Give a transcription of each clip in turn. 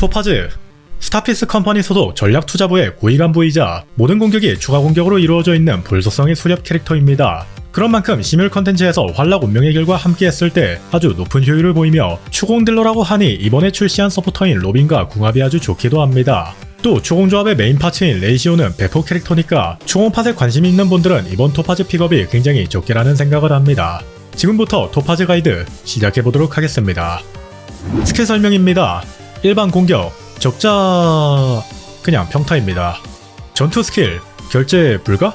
토파즈 스타피스 컴퍼니 소속 전략 투자부의 고위 간부이자 모든 공격이 추가 공격으로 이루어져 있는 불속성의 수렵 캐릭터입니다. 그런 만큼 시뮬 컨텐츠에서 환락 운명의 길과 함께 했을 때 아주 높은 효율을 보이며 추공딜러라고 하니 이번에 출시한 서포터인 로빈과 궁합이 아주 좋기도 합니다. 또 추공조합의 메인 파츠인 레이시오는 배포 캐릭터니까 추공팟에 관심 있는 분들은 이번 토파즈 픽업이 굉장히 좋게라는 생각을 합니다. 지금부터 토파즈 가이드 시작해보도록 하겠습니다. 스킬 설명입니다. 일반 공격, 적자... 그냥 평타입니다. 전투 스킬, 결제 불가?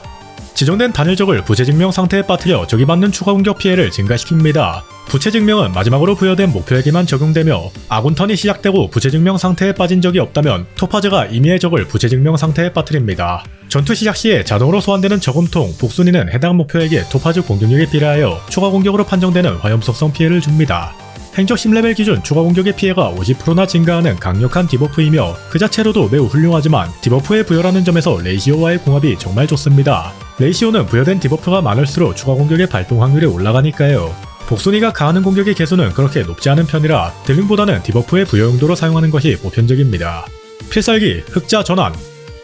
지정된 단일적을 부채 증명 상태에 빠뜨려 적이 받는 추가 공격 피해를 증가시킵니다. 부채 증명은 마지막으로 부여된 목표에게만 적용되며 아군 턴이 시작되고 부채 증명 상태에 빠진 적이 없다면 토파즈가 임의의 적을 부채 증명 상태에 빠뜨립니다. 전투 시작 시에 자동으로 소환되는 저금통 복순이는 해당 목표에게 토파즈 공격력에 비례하여 추가 공격으로 판정되는 화염 속성 피해를 줍니다. 행적 10레벨 기준 추가 공격의 피해가 50%나 증가하는 강력한 디버프이며 그 자체로도 매우 훌륭하지만 디버프에 부여라는 점에서 레이시오와의 궁합이 정말 좋습니다. 레이시오는 부여된 디버프가 많을수록 추가 공격의 발동 확률이 올라가니까요. 복순이가 가하는 공격의 개수는 그렇게 높지 않은 편이라 딜링보다는 디버프의 부여 용도로 사용하는 것이 보편적입니다. 필살기, 흑자 전환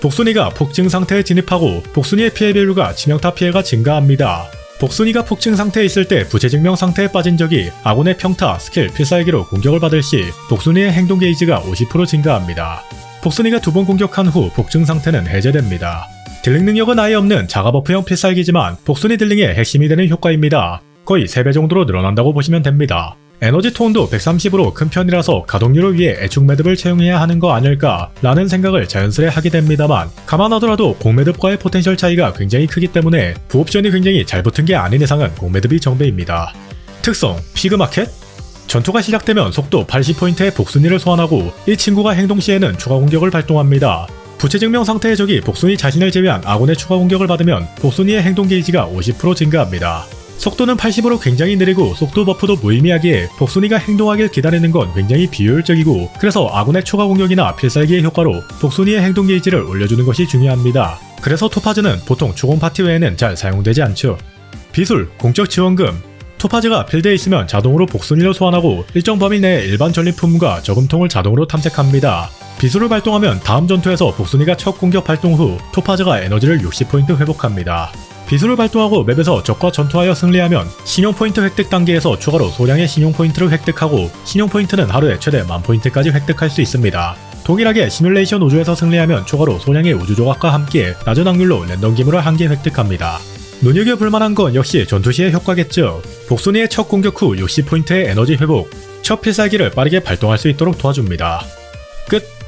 복순이가 폭증 상태에 진입하고 복순이의 피해 비율과 치명타 피해가 증가합니다. 복순이가 폭증 상태에 있을 때 부채 증명 상태에 빠진 적이 아군의 평타, 스킬, 필살기로 공격을 받을 시 복순이의 행동 게이지가 50% 증가합니다. 복순이가 두 번 공격한 후 복증 상태는 해제됩니다. 딜링 능력은 아예 없는 자가 버프형 필살기지만 복순이 딜링의 핵심이 되는 효과입니다. 거의 3배 정도로 늘어난다고 보시면 됩니다. 에너지 톤도 130으로 큰 편이라서 가동률을 위해 애축 매듭을 채용해야 하는 거 아닐까 라는 생각을 자연스레 하게 됩니다만 감안하더라도 공매듭과의 포텐셜 차이가 굉장히 크기 때문에 부옵션이 굉장히 잘 붙은 게 아닌 이상은 공매듭이 정배입니다. 특성 피그마켓 전투가 시작되면 속도 80포인트의 복순이를 소환하고 이 친구가 행동 시에는 추가 공격을 발동합니다. 부채 증명 상태의 적이 복순이 자신을 제외한 아군의 추가 공격을 받으면 복순이의 행동 게이지가 50% 증가합니다. 속도는 80으로 굉장히 느리고 속도 버프도 무의미하기에 복순이가 행동하길 기다리는 건 굉장히 비효율적이고 그래서 아군의 추가 공격이나 필살기의 효과로 복순이의 행동 게이지를 올려주는 것이 중요합니다. 그래서 토파즈는 보통 추공 파티 외에는 잘 사용되지 않죠. 비술, 공적 지원금 토파즈가 필드에 있으면 자동으로 복순이를 소환하고 일정 범위 내에 일반 전리품과 저금통을 자동으로 탐색합니다. 비술을 발동하면 다음 전투에서 복순이가 첫 공격 발동 후 토파즈가 에너지를 60포인트 회복합니다. 비술을 발동하고 맵에서 적과 전투하여 승리하면 신용 포인트 획득 단계에서 추가로 소량의 신용 포인트를 획득하고 신용 포인트는 하루에 최대 만 포인트까지 획득할 수 있습니다. 동일하게 시뮬레이션 우주에서 승리하면 추가로 소량의 우주 조각과 함께 낮은 확률로 랜덤 기물을 한 개 획득합니다. 눈여겨볼 만한 건 역시 전투 시의 효과겠죠. 복순이의 첫 공격 후 60포인트의 에너지 회복, 첫 필살기를 빠르게 발동할 수 있도록 도와줍니다. 끝!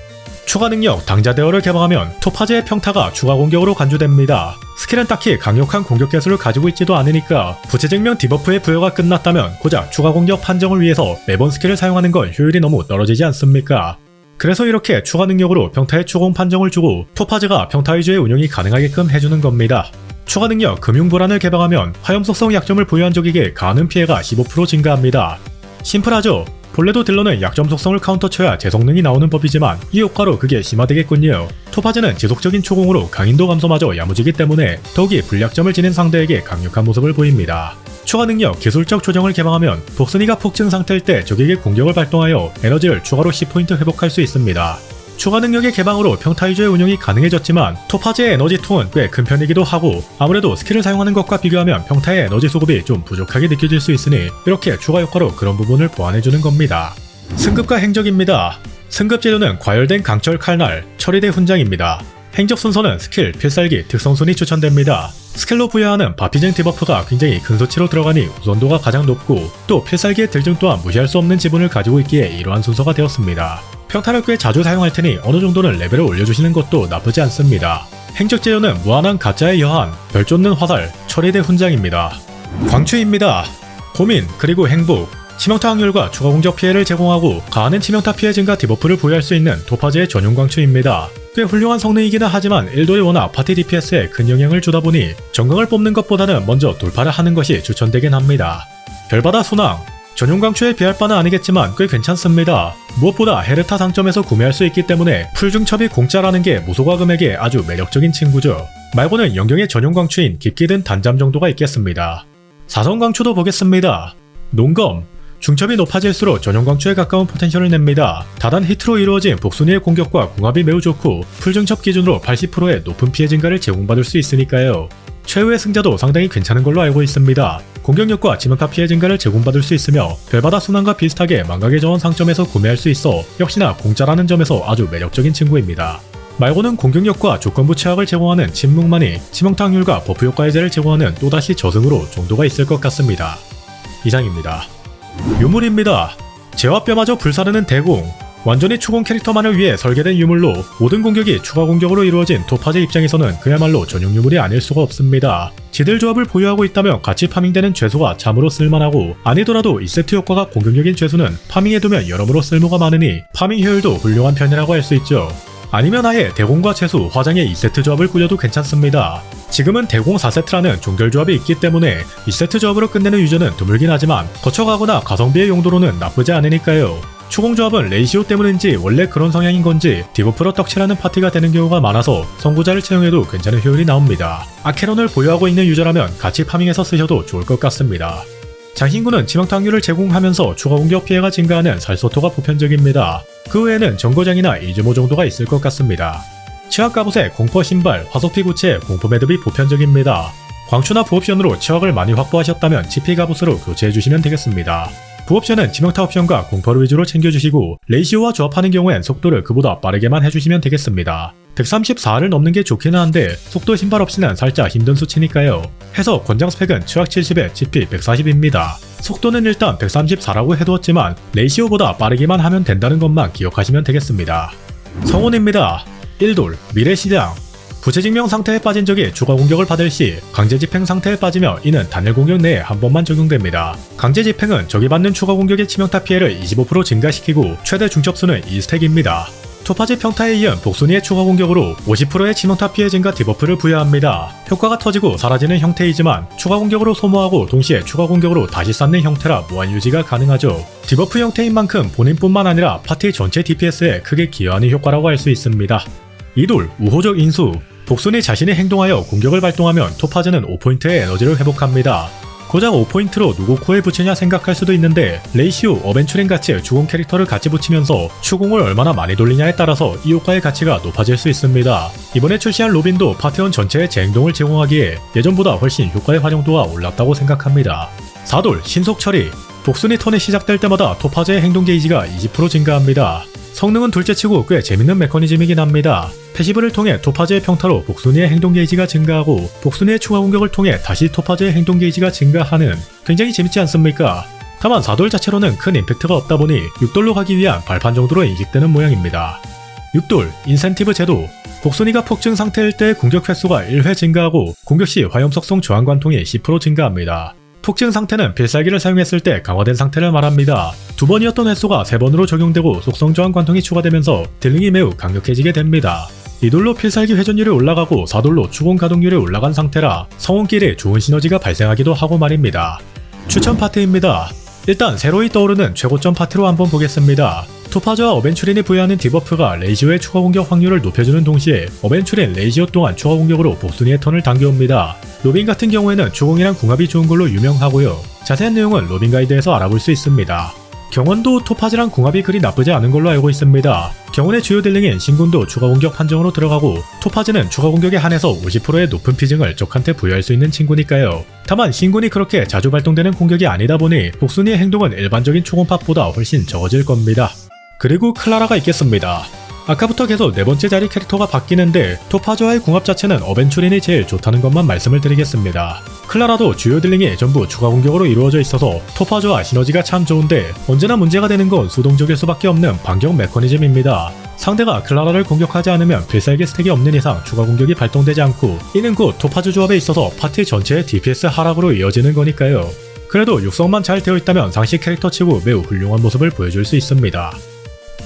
추가 능력 당자 대어를 개방하면 토파즈의 평타가 추가 공격으로 간주됩니다. 스킬은 딱히 강력한 공격 개수를 가지고 있지도 않으니까 부채 증명 디버프의 부여가 끝났다면 고작 추가 공격 판정을 위해서 매번 스킬을 사용하는 건 효율이 너무 떨어지지 않습니까? 그래서 이렇게 추가 능력으로 평타의 추공 판정을 주고 토파즈가 평타 위주의 운영이 가능하게끔 해주는 겁니다. 추가 능력 금융 불안을 개방하면 화염 속성 약점을 보유한 적에게 가하는 피해가 15% 증가합니다. 심플하죠? 본래도 딜러는 약점 속성을 카운터 쳐야 재성능이 나오는 법이지만 이 효과로 그게 심화되겠군요. 토파즈는 지속적인 초공으로 강인도 감소마저 야무지기 때문에 더욱이 불약점을 지닌 상대에게 강력한 모습을 보입니다. 추가 능력 기술적 조정을 개방하면 복순이가 폭증 상태일 때 적에게 공격을 발동하여 에너지를 추가로 10포인트 회복할 수 있습니다. 추가 능력의 개방으로 평타 위주의 운영이 가능해졌지만 토파즈의 에너지 통은 꽤 큰 편이기도 하고 아무래도 스킬을 사용하는 것과 비교하면 평타의 에너지 수급이 좀 부족하게 느껴질 수 있으니 이렇게 추가 효과로 그런 부분을 보완해주는 겁니다. 승급과 행적입니다. 승급 재료는 과열된 강철 칼날, 처리대 훈장입니다. 행적 순서는 스킬, 필살기, 특성 순이 추천됩니다. 스킬로 부여하는 바피징 디버프가 굉장히 큰 수치로 들어가니 우선도가 가장 높고 또 필살기의 딜증 또한 무시할 수 없는 지분을 가지고 있기에 이러한 순서가 되었습니다. 평타를 꽤 자주 사용할 테니 어느 정도는 레벨을 올려주시는 것도 나쁘지 않습니다. 행적 재료는 무한한 가짜의 여한, 별 쫓는 화살, 처리대 훈장입니다. 광추입니다. 고민, 그리고 행복, 치명타 확률과 추가 공격 피해를 제공하고 가하는 치명타 피해 증가 디버프를 부여할 수 있는 도파즈의 전용 광추입니다. 꽤 훌륭한 성능이기는 하지만 1도에 워낙 파티 DPS에 큰 영향을 주다 보니 정강을 뽑는 것보다는 먼저 돌파를 하는 것이 추천되긴 합니다. 별바다 순항 전용 강추에 비할 바는 아니겠지만 꽤 괜찮습니다. 무엇보다 헤르타 상점에서 구매할 수 있기 때문에 풀중첩이 공짜라는 게 무소가 금액에 아주 매력적인 친구죠. 말고는 영경의 전용 강추인 깊게 든 단잠 정도가 있겠습니다. 사성 강추도 보겠습니다. 농검 중첩이 높아질수록 전용 광추에 가까운 포텐셜을 냅니다. 다단 히트로 이루어진 복순이의 공격과 궁합이 매우 좋고 풀중첩 기준으로 80%의 높은 피해 증가를 제공받을 수 있으니까요. 최후의 승자도 상당히 괜찮은 걸로 알고 있습니다. 공격력과 지명타 피해 증가를 제공받을 수 있으며 별바다 순환과 비슷하게 망각의 저원 상점에서 구매할 수 있어 역시나 공짜라는 점에서 아주 매력적인 친구입니다. 말고는 공격력과 조건부 취약을 제공하는 침묵만이 치명타 확률과 버프 효과 해제를 제공하는 또다시 저승으로 정도가 있을 것 같습니다. 이상입니다. 유물입니다. 재와 뼈마저 불사르는 대공. 완전히 추공 캐릭터만을 위해 설계된 유물로 모든 공격이 추가 공격으로 이루어진 토파제 입장에서는 그야말로 전용 유물이 아닐 수가 없습니다. 지들 조합을 보유하고 있다면 같이 파밍되는 죄수가 참으로 쓸만하고 아니더라도 2세트 효과가 공격력인 죄수는 파밍해두면 여러모로 쓸모가 많으니 파밍 효율도 훌륭한 편이라고 할 수 있죠. 아니면 아예 대공과 채수, 화장의 2세트 조합을 꾸려도 괜찮습니다. 지금은 대공 4세트라는 종결 조합이 있기 때문에 2세트 조합으로 끝내는 유저는 드물긴 하지만 거쳐가거나 가성비의 용도로는 나쁘지 않으니까요. 추공 조합은 레이시오 때문인지 원래 그런 성향인 건지 디버프로 떡칠하는 파티가 되는 경우가 많아서 선구자를 채용해도 괜찮은 효율이 나옵니다. 아케론을 보유하고 있는 유저라면 같이 파밍해서 쓰셔도 좋을 것 같습니다. 장신구는 치명타 확률을 제공하면서 추가 공격 피해가 증가하는 살소토가 보편적입니다. 그 외에는 정거장이나 이즈모 정도가 있을 것 같습니다. 치약 갑옷에 공포 신발, 화소피 구체, 공포 매듭이 보편적입니다. 광추나 부옵션으로 치약을 많이 확보하셨다면 GP 갑옷으로 교체해주시면 되겠습니다. 부옵션은 치명타 옵션과 공포를 위주로 챙겨주시고 레이시오와 조합하는 경우엔 속도를 그보다 빠르게만 해주시면 되겠습니다. 134를 넘는 게 좋기는 한데 속도 신발 없이는 살짝 힘든 수치니까요. 해서 권장 스펙은 추락 70에 GP 140입니다. 속도는 일단 134라고 해두었지만 레이시오보다 빠르기만 하면 된다는 것만 기억하시면 되겠습니다. 성원입니다. 1돌 미래시장 부채 증명 상태에 빠진 적이 추가 공격을 받을 시 강제 집행 상태에 빠지며 이는 단일 공격 내에 한 번만 적용됩니다. 강제 집행은 적이 받는 추가 공격의 치명타 피해를 25% 증가시키고 최대 중첩수는 2스택입니다. 토파지 평타에 이은 복순이의 추가 공격으로 50%의 치명타 피해 증가 디버프를 부여합니다. 효과가 터지고 사라지는 형태이지만 추가 공격으로 소모하고 동시에 추가 공격으로 다시 쌓는 형태라 무한 유지가 가능하죠. 디버프 형태인 만큼 본인뿐만 아니라 파티 전체 DPS에 크게 기여하는 효과라고 할 수 있습니다. 이돌, 우호적 인수 복순이 자신이 행동하여 공격을 발동하면 토파즈는 5포인트의 에너지를 회복합니다. 고작 5포인트로 누구 코에 붙이냐 생각할 수도 있는데 레이시오, 어벤츄린 같이 주공 캐릭터를 같이 붙이면서 추공을 얼마나 많이 돌리냐에 따라서 이 효과의 가치가 높아질 수 있습니다. 이번에 출시한 로빈도 파티원 전체의 재행동을 제공하기에 예전보다 훨씬 효과의 활용도가 올랐다고 생각합니다. 4돌 신속 처리 복순이 턴이 시작될 때마다 토파즈의 행동 게이지가 20% 증가합니다. 성능은 둘째치고 꽤 재밌는 메커니즘이긴 합니다. 패시브를 통해 토파즈의 평타로 복순이의 행동 게이지가 증가하고 복순이의 추가 공격을 통해 다시 토파즈의 행동 게이지가 증가하는 굉장히 재밌지 않습니까? 다만 4돌 자체로는 큰 임팩트가 없다 보니 6돌로 가기 위한 발판 정도로 인식되는 모양입니다. 6돌 인센티브 제도 복순이가 폭증 상태일 때 공격 횟수가 1회 증가하고 공격 시 화염속성 저항 관통이 10% 증가합니다. 폭증 상태는 필살기를 사용했을 때 강화된 상태를 말합니다. 두 번이었던 횟수가 세 번으로 적용되고 속성 저항 관통이 추가되면서 딜링이 매우 강력해지게 됩니다. 이돌로 필살기 회전율이 올라가고 4돌로 추공 가동률이 올라간 상태라 성운끼리 좋은 시너지가 발생하기도 하고 말입니다. 추천 파트입니다. 일단 새로이 떠오르는 최고점 파트로 한번 보겠습니다. 토파즈와 어벤츄린이 부여하는 디버프가 레이시오의 추가 공격 확률을 높여주는 동시에 어벤츄린 레이시오 또한 추가 공격으로 복순이의 턴을 당겨옵니다. 로빈 같은 경우에는 주공이랑 궁합이 좋은 걸로 유명하고요. 자세한 내용은 로빈 가이드에서 알아볼 수 있습니다. 경원도 토파즈랑 궁합이 그리 나쁘지 않은 걸로 알고 있습니다. 경원의 주요 딜링인 신군도 추가 공격 판정으로 들어가고 토파즈는 추가 공격에 한해서 50%의 높은 피증을 적한테 부여할 수 있는 친구니까요. 다만 신군이 그렇게 자주 발동되는 공격이 아니다 보니 복순이의 행동은 일반적인 초공팝보다 훨씬 적어질 겁니다. 그리고 클라라가 있겠습니다. 아까부터 계속 네 번째 자리 캐릭터가 바뀌는데 토파즈와의 궁합 자체는 어벤츄린이 제일 좋다는 것만 말씀을 드리겠습니다. 클라라도 주요 딜링이 전부 추가 공격으로 이루어져 있어서 토파즈와 시너지가 참 좋은데 언제나 문제가 되는 건 수동적일 수밖에 없는 반격 메커니즘입니다. 상대가 클라라를 공격하지 않으면 필살기 스택이 없는 이상 추가 공격이 발동되지 않고 이는 곧 토파즈 조합에 있어서 파티 전체의 DPS 하락으로 이어지는 거니까요. 그래도 육성만 잘 되어 있다면 상시 캐릭터 치고 매우 훌륭한 모습을 보여줄 수 있습니다.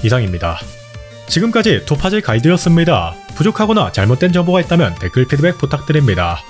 이상입니다. 지금까지 토파즈 가이드였습니다. 부족하거나 잘못된 정보가 있다면 댓글 피드백 부탁드립니다.